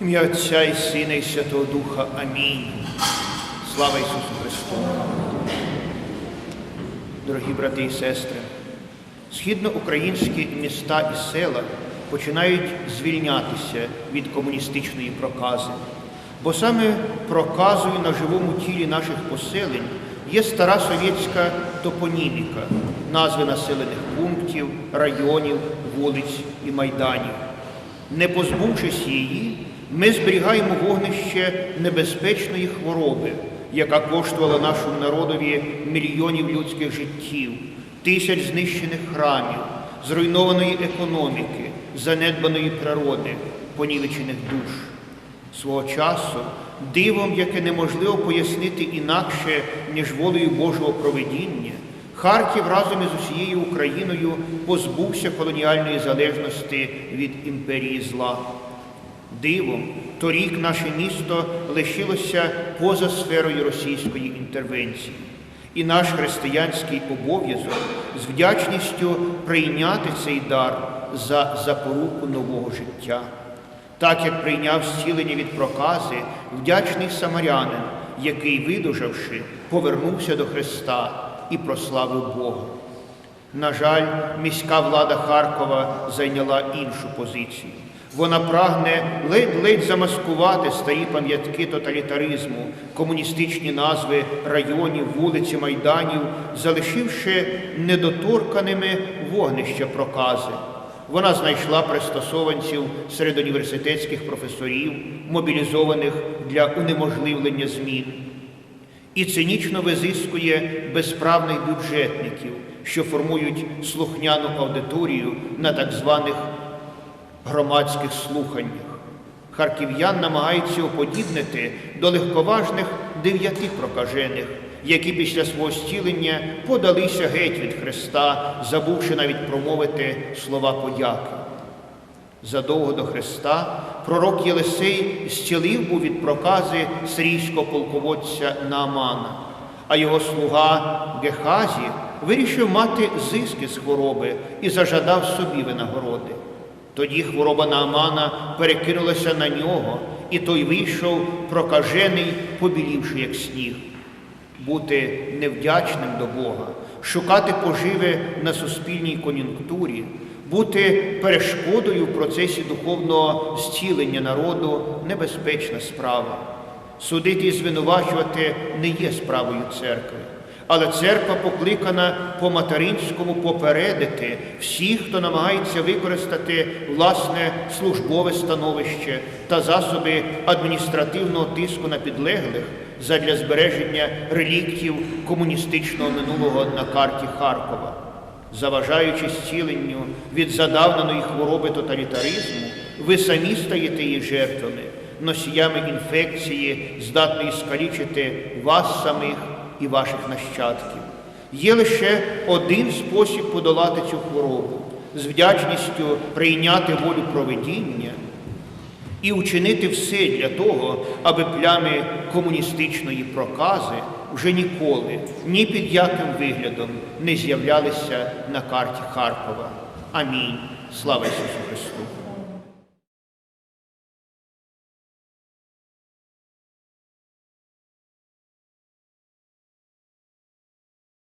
Ім'я Отця і Сина і Святого Духа. Амінь. Слава Ісусу Христу. Дорогі брати і сестри, східноукраїнські міста і села починають звільнятися від комуністичної прокази, бо саме проказою на живому тілі наших поселень є стара совєтська топоніміка, назви населених пунктів, районів, вулиць і майданів. Не позбувшись її, ми зберігаємо вогнище небезпечної хвороби, яка коштувала нашому народові мільйонів людських життів, тисяч знищених храмів, зруйнованої економіки, занедбаної природи, понівечених душ. Свого часу дивом, яке неможливо пояснити інакше, ніж волею Божого проведіння, Харків разом із усією Україною позбувся колоніальної залежності від імперії зла. Дивом, торік наше місто лишилося поза сферою російської інтервенції. І наш християнський обов'язок з вдячністю прийняти цей дар за запоруку нового життя. Так як прийняв зцілення від прокази вдячний самарянин, який, видужавши, повернувся до Христа і прославив Бога. На жаль, міська влада Харкова зайняла іншу позицію. Вона прагне ледь-ледь замаскувати старі пам'ятки тоталітаризму, комуністичні назви районів, вулиці, майданів, залишивши недоторканими вогнища прокази. Вона знайшла пристосованців серед університетських професорів, мобілізованих для унеможливлення змін, і цинічно визискує безправних бюджетників, що формують слухняну аудиторію на так званих громадських слуханнях. Харків'ян намагається уподібнити до легковажних дев'яти прокажених, які після свого зцілення подалися геть від Христа, забувши навіть промовити слова подяки. Задовго до Христа пророк Єлисей зцілив був від прокази сирійського полководця Наамана, а його слуга Гехазі вирішив мати зиски з хвороби і зажадав собі винагороди. Тоді хвороба Наамана перекинулася на нього, і той вийшов прокажений, побілівши, як сніг. Бути невдячним до Бога, шукати поживи на суспільній кон'юнктурі, бути перешкодою в процесі духовного зцілення народу небезпечна справа. Судити і звинувачувати не є справою церкви. Але церква покликана по-материнському попередити всіх, хто намагається використати власне службове становище та засоби адміністративного тиску на підлеглих задля збереження реліктів комуністичного минулого на карті Харкова. Заважаючи зціленню від задавненої хвороби тоталітаризму, ви самі стаєте її жертвами, носіями інфекції, здатної скалічити вас самих і ваших нащадків. Є лише один спосіб подолати цю хворобу з вдячністю прийняти волю проведіння і учинити все для того, аби плями комуністичної прокази вже ніколи, ні під яким виглядом не з'являлися на карті Харкова. Амінь. Слава Ісусу Христу!